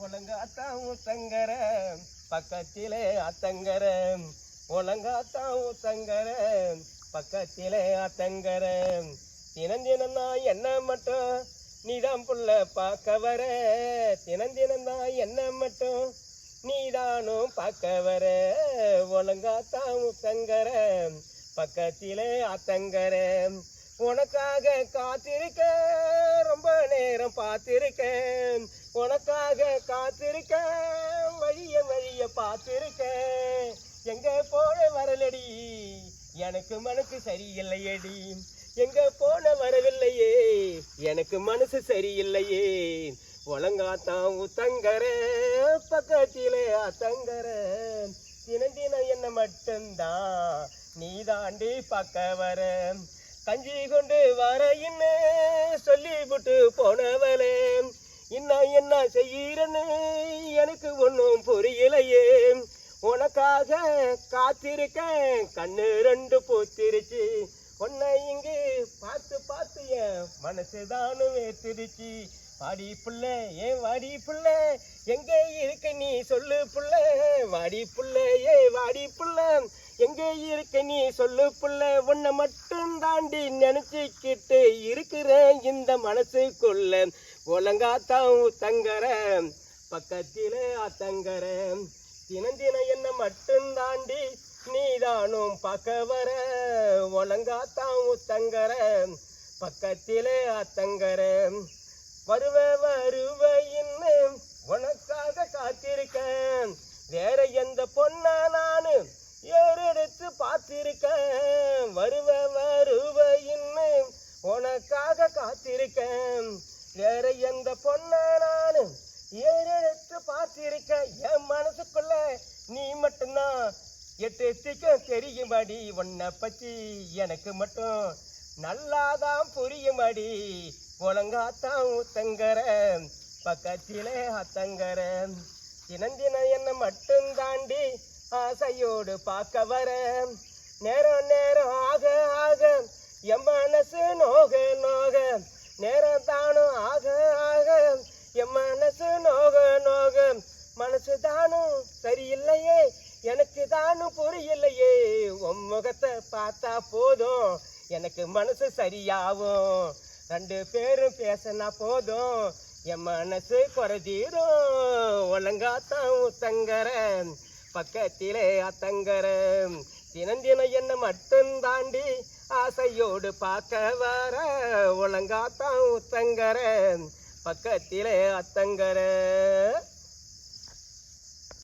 ஒலங்காத்தான் ஊத்தங்கர பக்கத்திலே அத்தங்கர ஒலங்காத்தான் ஊத்தங்கர பக்கத்திலே அத்தங்கர தினம் தினம் தான் என்ன மட்டும் நீதான் புள்ள பார்க்க வர. தினம் தினம் தான் என்ன மட்டும் நீதானும் பார்க்க வர. ஒலங்காத்தான் ஊத்தங்கர பக்கத்திலே அத்தங்கர உனக்காக காத்திருக்க ரொம்ப நேரம் பார்த்திருக்கேன். உனக்காக காத்திருக்கேன். வழிய வழிய பார்த்திருக்கேன். எங்க போன வரலடி? எனக்கு மனசு சரியில்லையடி. எங்க போன வரவில்லையே? எனக்கு மனசு சரியில்லையே. ஒலங்காத்தான் உத்தங்கர பக்கத்திலே அத்தங்கர தினம் தினம் என்ன மட்டும்தான் நீ தாண்டி பார்க்க வர கஞ்சி கொண்டு வர இன்னு சொல்லி விட்டு போனவளே. இன்னும் என்ன செய்யறன்னு எனக்கு ஒன்றும் புரியலையே. உனக்காக காத்திருக்கேன் கண்ணு ரெண்டு பூத்திருச்சு. உன்னை இங்கு பார்த்து பார்த்து என் மனசு தானும் ஏத்திருச்சு வாடி புள்ள ஏன் வாடி புள்ள எங்கே இருக்க நீ சொல்லு புள்ள. வாடி புள்ள ஏ வாடி புள்ள. எங்கே இருக்க நீ சொல்லு புள்ள உன்னை மட்டும் தாண்டி நினைச்சுக்கிட்டு இருக்கிறேன் இந்த மனசுக்குள்ள. ஒலங்காத்தான் தங்கற பக்கத்திலே அத்தங்கர தினம் தினம் என்ன மட்டும் தாண்டி நீதானும் பார்க்க வர. ஒலங்காத்தான் தங்கற பக்கத்திலே அத்தங்கர வருவ வருவ இன்னும் உனக்காக காத்திருக்கேன். வேற எந்த காத்திருக்க வருவ வருவ இன்னும் உனக்காக காத்திருக்கேன். வேற எந்த பொண்ண நானு ஏறெடுத்து பார்த்திருக்கேன். என் மனசுக்குள்ள நீ மட்டும்தான் எட்டு திக்கும் தெரியும்படி உன்னை பற்றி எனக்கு மட்டும் நல்லாதான் புரியும்படி ஒழுங்காத்தான் ஊத்தங்கர பக்கத்திலே அத்தங்கர தினந்தின என்ன மட்டும் தாண்டி ஆசையோடு பார்க்க வர நேரம் நேரம் ஆக ஆக என் மனசு நோக நோக. நேரம் தானும் ஆக ஆக என் மனசு நோக நோக. மனசு தானும் சரியில்லையே எனக்கு தானும் புரியலையே. உன் முகத்தை பார்த்தா போதும் எனக்கு மனசு சரியாகும். ரெண்டு பேரும் பேசினா போதும் என் மனசு குறைதீரும் ஒழுங்காத்தான் உத்தங்கர பக்கத்திலே அத்தங்கரன் தினந்தின என்ன மட்டும் தாண்டி ஆசையோடு பார்க்க வர ஒழுங்காத்தான் உத்தங்கர பக்கத்திலே அத்தங்கர